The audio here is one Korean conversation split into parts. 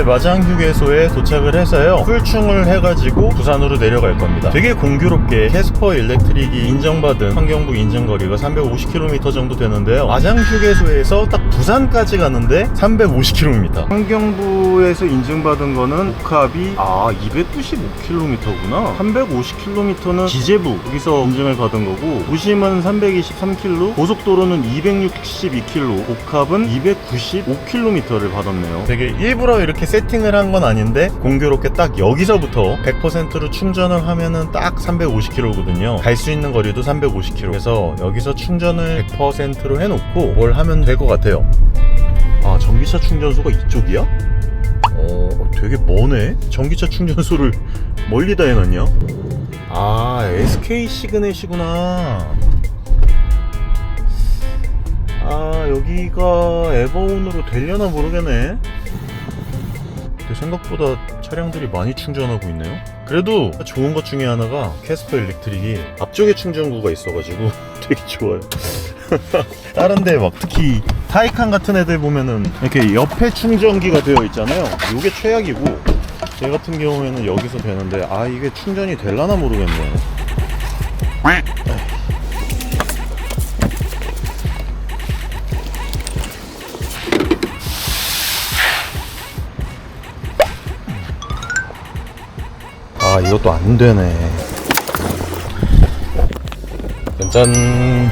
이제 마장 휴게소에 도착을 해서요 풀충을 해가지고 부산으로 내려갈 겁니다. 되게 공교롭게 캐스퍼 일렉트릭이 인정받은 환경부 인증거리가 350km 정도 되는데요. 마장 휴게소에서 딱 부산까지 가는데 350km 환경부에서 인증받은 거는 복합이 아 295km구나. 350km는 기재부 여기서 인증을 받은 거고 부심은 323km 고속도로는 262km 복합은 295km를 받았네요. 되게 일부러 이렇게 세 팅을 한 건 아닌데 공교롭게 딱 여기서부터 100%로 충전을 하면은 딱 350km거든요. 갈 수 있는 거리도 350km 그래서 여기서 충전을 100%로 해놓고 뭘 하면 될 것 같아요? 아 전기차 충전소가 이쪽이야? 어 되게 머네. 전기차 충전소를 멀리다 해놨냐? 아 SK 시그넷이구나. 아 여기가 에버온으로 되려나 모르겠네 생각보다 차량들이 많이 충전하고 있네요. 그래도 좋은 것 중에 하나가 캐스퍼 일렉트릭이 앞쪽에 충전구가 있어가지고 되게 좋아요. 다른 데 막 특히 타이칸 같은 애들 보면은 이렇게 옆에 충전기가 되어 있잖아요. 이게 최악이고 제 같은 경우에는 여기서 되는데 아 이게 충전이 될라나 모르겠네 아 이것도 안 되네. 짠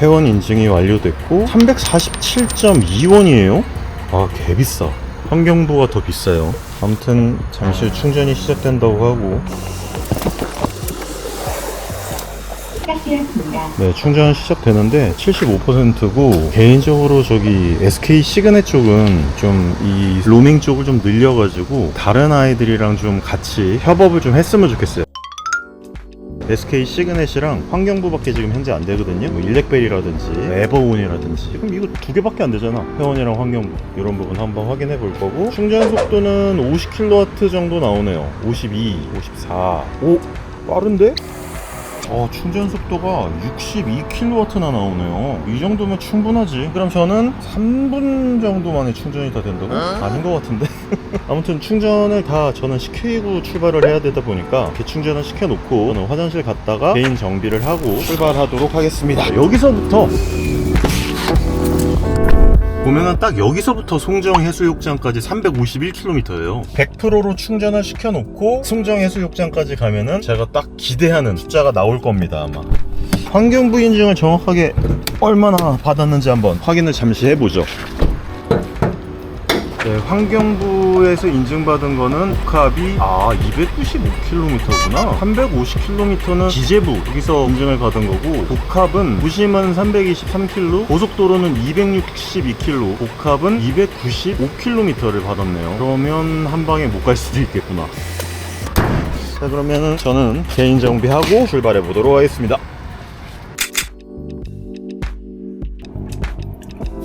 회원 인증이 완료됐고 347.2원이에요? 아 개비싸. 환경부가 더 비싸요. 아무튼 잠시 후 충전이 시작된다고 하고 시작되었습니다. 네, 충전 시작되는데 75%고 개인적으로 저기 SK 시그넷 쪽은 좀 이 로밍 쪽을 좀 늘려가지고 다른 아이들이랑 좀 같이 협업을 좀 했으면 좋겠어요. SK 시그넷이랑 환경부밖에 지금 현재 안 되거든요. 뭐 일렉벨이라든지 에버온이라든지 지금 이거 두 개밖에 안 되잖아. 회원이랑 환경부 이런 부분 한번 확인해 볼 거고 충전 속도는 50kW 정도 나오네요. 52, 54. 오 빠른데? 어, 충전 속도가 62kW나 나오네요. 이 정도면 충분하지. 그럼 저는 3분 정도 만에 충전이 다 된다고? 아닌 것 같은데? 아무튼 충전을 다 저는 시키고 출발을 해야 되다 보니까 이렇게 충전을 시켜놓고 저는 화장실 갔다가 개인 정비를 하고 출발하도록 하겠습니다. 여기서부터 보면은 딱 여기서부터 송정 해수욕장까지 351km예요. 100%로 충전을 시켜놓고 송정 해수욕장까지 가면은 제가 딱 기대하는 숫자가 나올 겁니다 아마. 환경부 인증을 정확하게 얼마나 받았는지 한번 확인을 잠시 해보죠. 네, 환경부에서 인증받은 거는 복합이 아 295km구나. 350km는 기재부 여기서 인증을 받은 거고 복합은 부심은 323km 고속도로는 262km 복합은 295km를 받았네요. 그러면 한 방에 못 갈 수도 있겠구나. 자 그러면은 저는 개인 정비하고 출발해 보도록 하겠습니다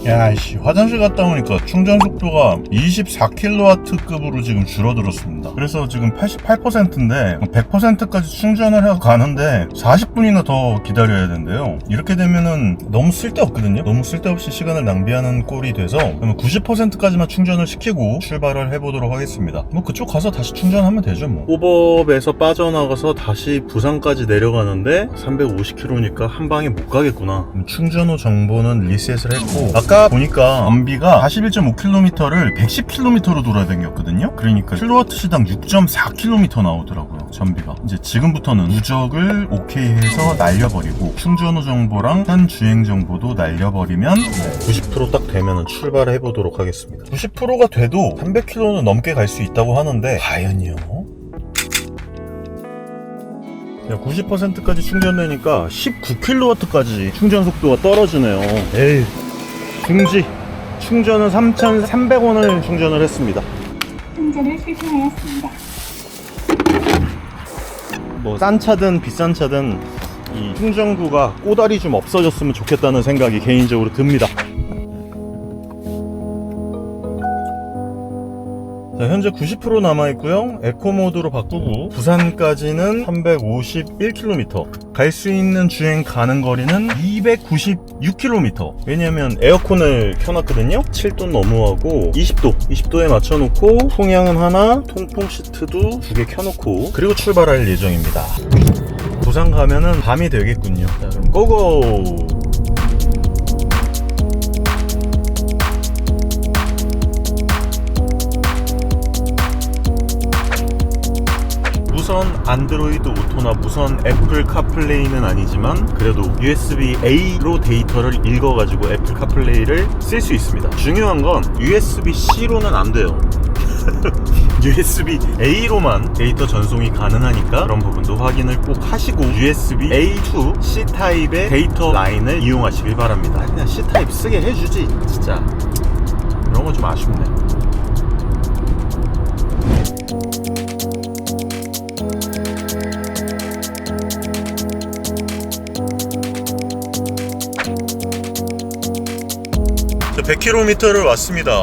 야이씨. 화장실 갔다 오니까 충전 속도가 24kW급으로 지금 줄어들었습니다. 그래서 지금 88%인데 100%까지 충전을 해서 가는데 40분이나 더 기다려야 된대요. 이렇게 되면은 너무 쓸데없거든요. 너무 쓸데없이 시간을 낭비하는 꼴이 돼서 그러면 90%까지만 충전을 시키고 출발을 해보도록 하겠습니다. 뭐 그쪽 가서 다시 충전하면 되죠 뭐. 호법에서 빠져나가서 다시 부산까지 내려가는데 350km니까 한 방에 못 가겠구나. 충전 후 정보는 리셋을 했고 아까 보니까 암비가 41.5km를 110km로 돌아다녔거든요 그러니까 킬로와트 시당 6.4km 나오더라고요 전비가 이제 지금부터는 누적을 오케이 해서 날려버리고 충전 후 정보랑 현 주행 정보도 날려버리면 90%딱 되면 출발을 해보도록 하겠습니다 90%가 돼도 300km는 넘게 갈 수 있다고 하는데 과연요? 90%까지 충전되니까 19kW까지 충전 속도가 떨어지네요. 에이, 중지. 충전은 3,300원을 충전을 했습니다. 충전을 실시하였습니다. 뭐, 싼 차든 비싼 차든 이 충전구가 꼬다리 좀 없어졌으면 좋겠다는 생각이 개인적으로 듭니다. 자, 현재 90% 남아있고요. 에코 모드로 바꾸고 부산까지는 351km 갈 수 있는 주행 가는 거리는 296km 왜냐면 에어컨을 켜놨거든요. 7도 너무하고 20도 20도에 맞춰놓고 통양은 하나 통풍 시트도 두 개 켜놓고 그리고 출발할 예정입니다. 부산 가면은 밤이 되겠군요. 자 그럼 고고 무선 안드로이드 오토나 무선 애플 카플레이는 아니지만 그래도 USB-A로 데이터를 읽어가지고 애플 카플레이를 쓸 수 있습니다. 중요한 건 USB-C로는 안 돼요. USB-A로만 데이터 전송이 가능하니까 그런 부분도 확인을 꼭 하시고 USB-A to C 타입의 데이터 라인을 이용하시길 바랍니다. 그냥 C 타입 쓰게 해주지 진짜 이런 건 좀 아쉽네. 저 100km를 왔습니다.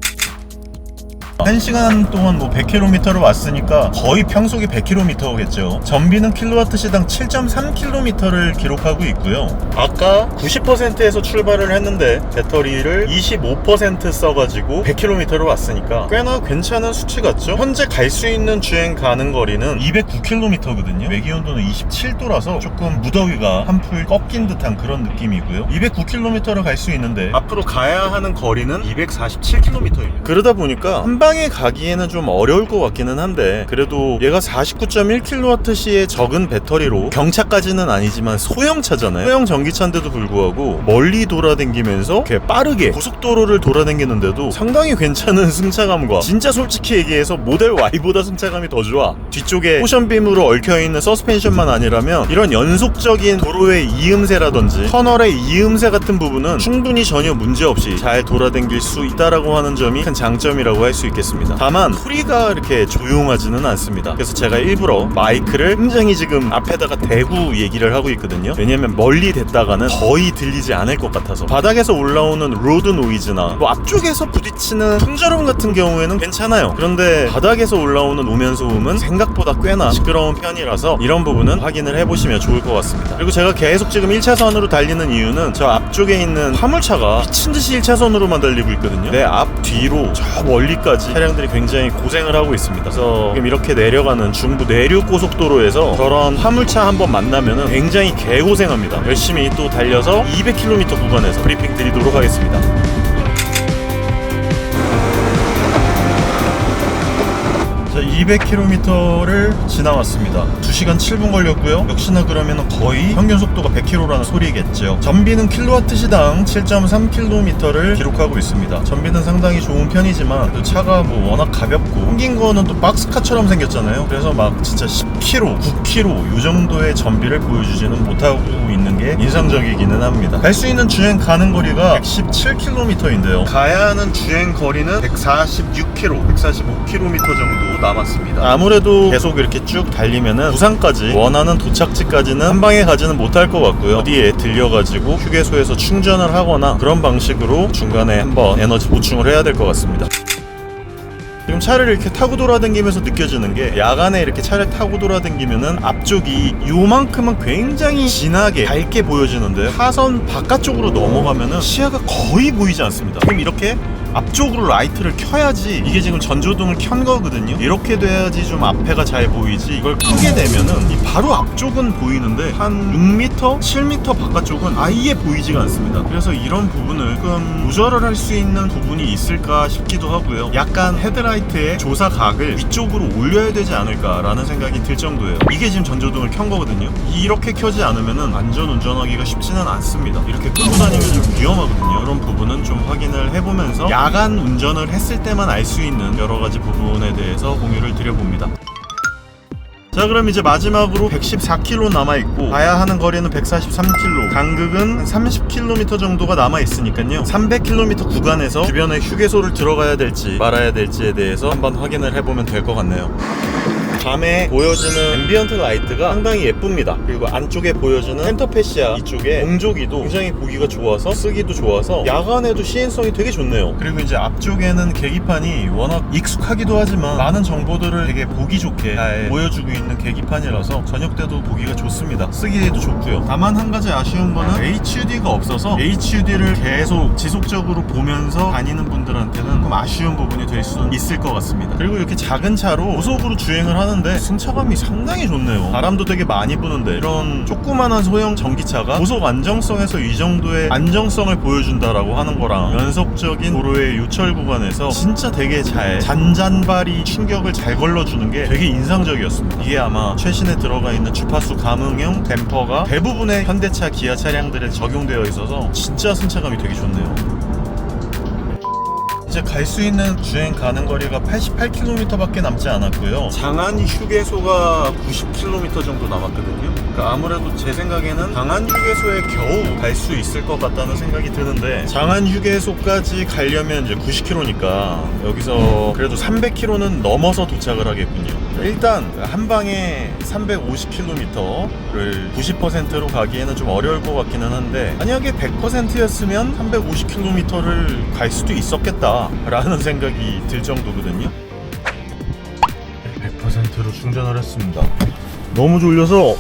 1시간 동안 뭐 100km를 왔으니까 거의 평속이 100km겠죠. 전비는 킬로와트 시당 7.3km를 기록하고 있고요. 아까 90%에서 출발을 했는데 배터리를 25% 써가지고 100km를 왔으니까 꽤나 괜찮은 수치 같죠? 현재 갈 수 있는 주행 가는 거리는 209km거든요. 외기 온도는 27도라서 조금 무더위가 한풀 꺾인 듯한 그런 느낌이고요. 209km를 갈 수 있는데 앞으로 가야 하는 거리는 247km입니다. 그러다 보니까 한방 에 가기에는 좀 어려울 것 같기는 한데 그래도 얘가 49.1kWh의 적은 배터리로 경차까지는 아니지만 소형차잖아요. 소형 전기차인데도 불구하고 멀리 돌아다니면서 이렇게 빠르게 고속도로를 돌아다니는데도 상당히 괜찮은 승차감과 진짜 솔직히 얘기해서 모델 Y보다 승차감이 더 좋아. 뒤쪽에 쿠션빔으로 얽혀있는 서스펜션만 아니라면 이런 연속적인 도로의 이음새라든지 터널의 이음새 같은 부분은 충분히 전혀 문제없이 잘 돌아다닐 수 있다라고 하는 점이 큰 장점이라고 할 수 있겠습니다. 다만 소리가 이렇게 조용하지는 않습니다. 그래서 제가 일부러 마이크를 굉장히 지금 앞에다가 대고 얘기를 하고 있거든요. 왜냐면 멀리 됐다가는 거의 들리지 않을 것 같아서 바닥에서 올라오는 로드 노이즈나 뭐 앞쪽에서 부딪히는 풍절음 같은 경우에는 괜찮아요. 그런데 바닥에서 올라오는 우면 소음은 생각보다 꽤나 시끄러운 편이라서 이런 부분은 확인을 해보시면 좋을 것 같습니다. 그리고 제가 계속 지금 1차선으로 달리는 이유는 저 앞쪽에 있는 화물차가 미친 듯이 1차선으로만 달리고 있거든요. 내 앞 뒤로 저 멀리까지 차량들이 굉장히 고생을 하고 있습니다. 그래서 지금 이렇게 내려가는 중부 내륙 고속도로에서 저런 화물차 한 번 만나면은 굉장히 개고생합니다. 열심히 또 달려서 200km 구간에서 브리핑 드리도록 하겠습니다. 자, 200km를 지나왔습니다. 2시간 7분 걸렸고요. 역시나 그러면 거의 평균 속도가 100km라는 소리겠죠. 전비는 킬로와트 시당 7.3km를 기록하고 있습니다. 전비는 상당히 좋은 편이지만 또 차가 뭐 워낙 가볍고 생긴 거는 또 박스카처럼 생겼잖아요. 그래서 막 진짜 10km, 9km 이 정도의 전비를 보여주지는 못하고 있는 게 인상적이기는 합니다. 갈 수 있는 주행 가는 거리가 117km인데요. 가야 하는 주행 거리는 146km, 145km 정도 남았습니다. 아무래도 계속 이렇게 쭉 달리면은 부산까지 원하는 도착지까지는 한 방에 가지는 못할 것 같고요. 어디에 들려가지고 휴게소에서 충전을 하거나 그런 방식으로 중간에 한번 에너지 보충을 해야 될 것 같습니다. 지금 차를 이렇게 타고 돌아다니면서 느껴지는 게 야간에 이렇게 차를 타고 돌아다니면은 앞쪽이 요만큼은 굉장히 진하게 밝게 보여지는데 하선 바깥쪽으로 넘어가면은 시야가 거의 보이지 않습니다. 지금 이렇게 앞쪽으로 라이트를 켜야지 이게 지금 전조등을 켠 거거든요. 이렇게 돼야지 좀 앞에가 잘 보이지. 이걸 끄게 되면은 이 바로 앞쪽은 보이는데 한 6m, 7m 바깥쪽은 아예 보이지가 않습니다. 그래서 이런 부분을 조금 조절을 할 수 있는 부분이 있을까 싶기도 하고요. 약간 헤드라이트의 조사각을 위쪽으로 올려야 되지 않을까라는 생각이 들 정도예요. 이게 지금 전조등을 켠 거거든요. 이렇게 켜지 않으면은 안전 운전하기가 쉽지는 않습니다. 이렇게 끄고 다니면 좀 위험하거든요. 이런 부분은 좀 확인을 해보면서 야간 운전을 했을 때만 알 수 있는 여러 가지 부분에 대해서 공유를 드려봅니다. 자 그럼 이제 마지막으로 114km 남아있고 가야 하는 거리는 143km 간극은 30km 정도가 남아있으니까요 300km 구간에서 주변에 휴게소를 들어가야 될지 말아야 될지에 대해서 한번 확인을 해보면 될 것 같네요 밤에 보여지는 앰비언트 라이트가 상당히 예쁩니다. 그리고 안쪽에 보여지는 센터페시아 이쪽에 공조기도 굉장히 보기가 좋아서 쓰기도 좋아서 야간에도 시인성이 되게 좋네요. 그리고 이제 앞쪽에는 계기판이 워낙 익숙하기도 하지만 많은 정보들을 되게 보기 좋게 잘 보여주고 있는 계기판이라서 저녁 때도 보기가 좋습니다. 쓰기에도 좋고요. 다만 한 가지 아쉬운 거는 HUD가 없어서 HUD를 계속 지속적으로 보면서 다니는 분들한테는 좀 아쉬운 부분이 될 수는 있을 것 같습니다. 그리고 이렇게 작은 차로 고속으로 주행을 하는 데 승차감이 상당히 좋네요. 바람도 되게 많이 부는데 이런 조그만한 소형 전기차가 고속 안정성에서 이 정도의 안정성을 보여준다라고 하는 거랑 연속적인 도로의 요철 구간에서 진짜 되게 잘 잔잔바리 충격을 잘 걸러주는 게 되게 인상적이었습니다. 이게 아마 최신에 들어가 있는 주파수 감응형 댐퍼가 대부분의 현대차 기아 차량들에 적용되어 있어서 진짜 승차감이 되게 좋네요. 이제 갈 수 있는 주행 가는 거리가 88km밖에 남지 않았고요. 장안 휴게소가 90km 정도 남았거든요. 그러니까 아무래도 제 생각에는 장안 휴게소에 겨우 갈 수 있을 것 같다는 생각이 드는데 장안 휴게소까지 가려면 이제 90km니까 여기서 그래도 300km는 넘어서 도착을 하겠군요. 일단 한 방에 350km를 90%로 가기에는 좀 어려울 것 같기는 한데 만약에 100%였으면 350km를 갈 수도 있었겠다라는 생각이 들 정도거든요. 100%로 충전을 했습니다. 너무 졸려서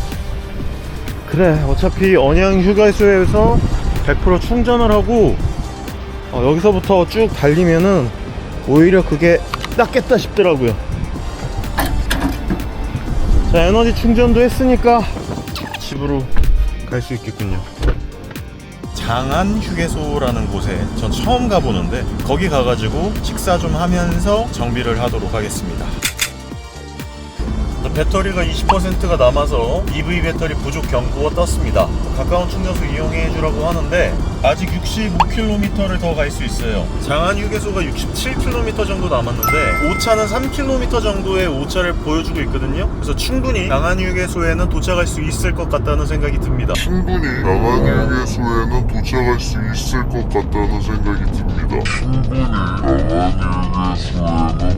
그래 어차피 언양 휴게소에서 100% 충전을 하고 어, 여기서부터 쭉 달리면은 오히려 그게 낫겠다 싶더라고요. 자 에너지 충전도 했으니까 집으로 갈 수 있겠군요. 장안 휴게소라는 곳에 전 처음 가보는데 거기 가가지고 식사 좀 하면서 정비를 하도록 하겠습니다. 배터리가 20%가 남아서 EV 배터리 부족 경고가 떴습니다. 가까운 충전소 이용해 주라고 하는데 아직 65km를 더 갈 수 있어요. 장안 휴게소가 67km 정도 남았는데 오차는 3km 정도의 오차를 보여주고 있거든요. 그래서 충분히 장안 휴게소에는 도착할 수 있을 것 같다는 생각이 듭니다. 충분히 나간 휴게소에는 도착할 수 있을 것 같다는 생각이 듭니다. 충분히 나간 휴게소에는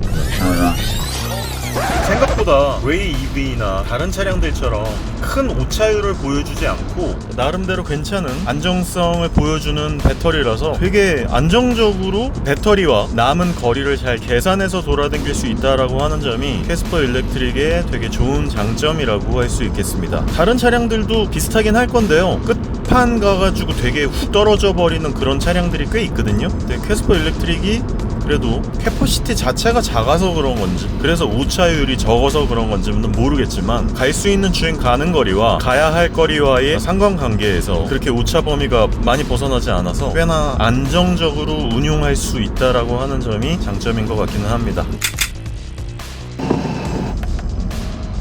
생각보다 웨이 EV나 다른 차량들처럼 큰 오차율을 보여주지 않고 나름대로 괜찮은 안정성을 보여주는 배터리라서 되게 안정적으로 배터리와 남은 거리를 잘 계산해서 돌아다닐 수 있다라고 하는 점이 캐스퍼 일렉트릭의 되게 좋은 장점이라고 할 수 있겠습니다. 다른 차량들도 비슷하긴 할 건데요. 끝판 가가지고 되게 훅 떨어져 버리는 그런 차량들이 꽤 있거든요. 근데 캐스퍼 일렉트릭이 그래도 캐퍼시티 자체가 작아서 그런 건지 그래서 오차율이 적어서 그런 건지는 모르겠지만 갈 수 있는 주행 가는 거리와 가야 할 거리와의 상관관계에서 그렇게 오차 범위가 많이 벗어나지 않아서 꽤나 안정적으로 운용할 수 있다라고 하는 점이 장점인 것 같기는 합니다.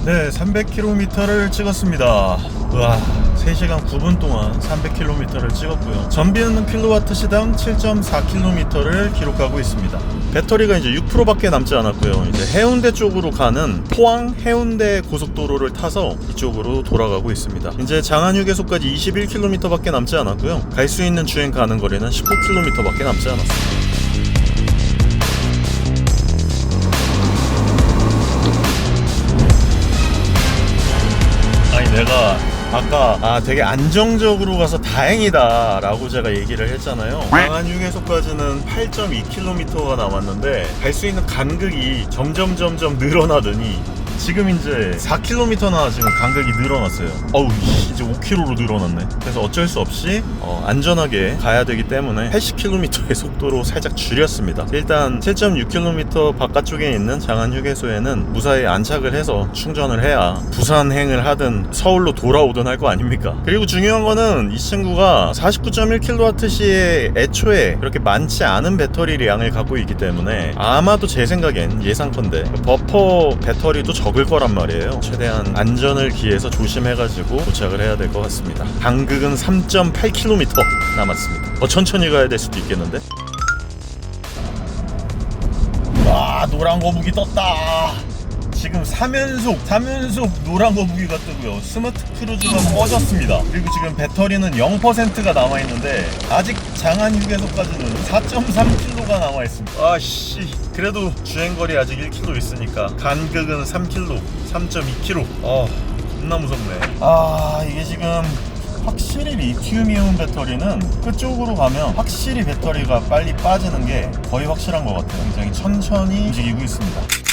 네, 300km를 찍었습니다. 와, 3시간 9분 동안 300km를 찍었고요. 전비는 킬로와트 시당 7.4km를 기록하고 있습니다. 배터리가 이제 6%밖에 남지 않았고요. 이제 해운대 쪽으로 가는 포항 해운대 고속도로를 타서 이쪽으로 돌아가고 있습니다. 이제 장안 휴게소까지 21km밖에 남지 않았고요. 갈 수 있는 주행 가는 거리는 19km밖에 남지 않았습니다. 아까 아 되게 안정적으로 가서 다행이다 라고 제가 얘기를 했잖아요. 강한 휴게소까지는 8.2km가 남았는데 갈 수 있는 간극이 점점 점점 늘어나더니 지금 이제 4km나 지금 간격이 늘어났어요. 어우, 씨, 이제 5km로 늘어났네. 그래서 어쩔 수 없이 어, 안전하게 가야 되기 때문에 80km의 속도로 살짝 줄였습니다. 일단 7.6km 바깥쪽에 있는 장안 휴게소에는 무사히 안착을 해서 충전을 해야 부산행을 하든 서울로 돌아오든 할 거 아닙니까? 그리고 중요한 거는 이 친구가 49.1kWh의 애초에 그렇게 많지 않은 배터리 양을 갖고 있기 때문에 아마도 제 생각엔 예상컨대 버퍼 배터리도 적을 거란 말이에요. 최대한 안전을 기해서 조심해가지고 도착을 해야 될 것 같습니다. 간극은 3.8km 남았습니다. 더 천천히 가야 될 수도 있겠는데? 와 노란 거북이 떴다. 지금 3연속 3연속 노란 거북이가 뜨고요. 스마트 크루즈가 꺼졌습니다. 그리고 지금 배터리는 0%가 남아있는데 아직 장안 휴게소까지는 4.3km가 남아있습니다. 아씨 그래도 주행거리 아직 1km 있으니까 간극은 3km 3.2km 아 겁나 무섭네. 아 이게 지금 확실히 리튬이온 배터리는 끝쪽으로 가면 확실히 배터리가 빨리 빠지는 게 거의 확실한 것 같아요. 굉장히 천천히 움직이고 있습니다.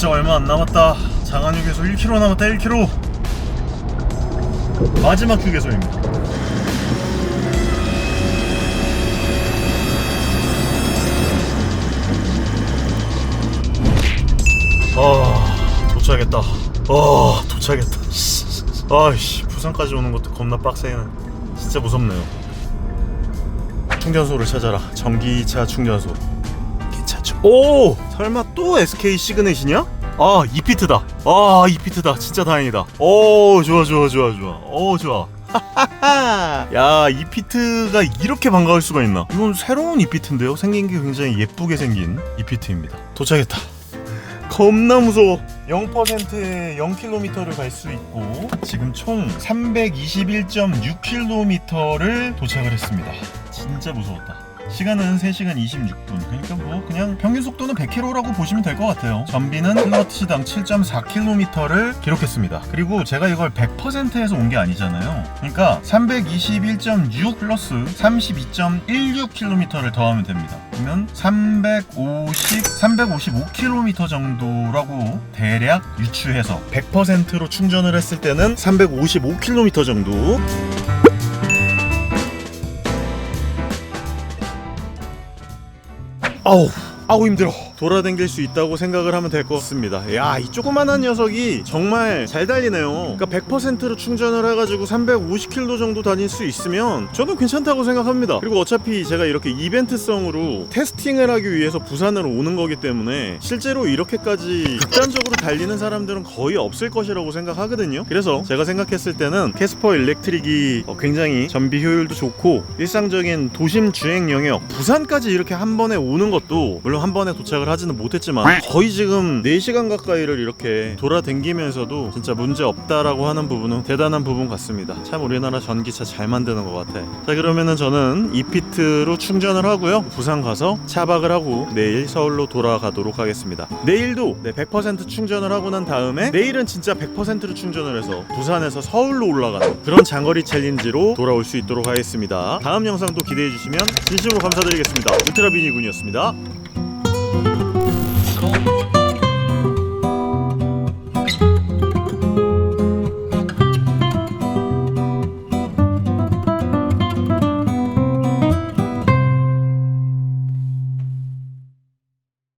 진짜 얼마 안 남았다. 장안 휴게소 1km 남았다 1km. 마지막 휴게소입니다. 아 도착했다. 아 도착했다. 아이씨 부산까지 오는 것도 겁나 빡세네. 진짜 무섭네요. 충전소를 찾아라. 전기차 충전소. 오 설마 또 SK 시그넷이냐? 아 이피트다. 아 이피트다. 진짜 다행이다. 오 좋아 좋아 좋아 좋아. 오 좋아. 야 이피트가 이렇게 반가울 수가 있나? 이건 새로운 이피트인데요. 생긴 게 굉장히 예쁘게 생긴 이피트입니다. 도착했다. 겁나 무서워. 0%에 0km를 갈 수 있고 지금 총 321.6km를 도착을 했습니다. 진짜 무서웠다. 시간은 3시간 26분. 그러니까 뭐 그냥 평균 속도는 100km라고 보시면 될 것 같아요. 전비는 킬로와트시당 7.4km를 기록했습니다. 그리고 제가 이걸 100%에서 온 게 아니잖아요. 그러니까 321.6 플러스 32.16km를 더하면 됩니다. 그러면 350, 355km 정도라고 대략 유추해서 100%로 충전을 했을 때는 355km 정도 아우 아우 힘들어 돌아다닐 수 있다고 생각을 하면 될 것 같습니다. 야 이 조그만한 녀석이 정말 잘 달리네요. 그러니까 100%로 충전을 해가지고 350km 정도 다닐 수 있으면 저는 괜찮다고 생각합니다. 그리고 어차피 제가 이렇게 이벤트성으로 테스팅을 하기 위해서 부산으로 오는 거기 때문에 실제로 이렇게까지 극단적으로 달리는 사람들은 거의 없을 것이라고 생각하거든요. 그래서 제가 생각했을 때는 캐스퍼 일렉트릭이 어, 굉장히 전비 효율도 좋고 일상적인 도심 주행 영역 부산까지 이렇게 한 번에 오는 것도 물론 한 번에 도착을 하지는 못했지만 거의 지금 4시간 가까이를 이렇게 돌아댕기면서도 진짜 문제 없다라고 하는 부분은 대단한 부분 같습니다. 참 우리나라 전기차 잘 만드는 것 같아. 자 그러면은 저는 이피트로 충전을 하고요. 부산 가서 차박을 하고 내일 서울로 돌아가도록 하겠습니다. 내일도 네, 100% 충전을 하고 난 다음에 내일은 진짜 100%로 충전을 해서 부산에서 서울로 올라가는 그런 장거리 챌린지로 돌아올 수 있도록 하겠습니다. 다음 영상도 기대해 주시면 진심으로 감사드리겠습니다. 울트라비니군이었습니다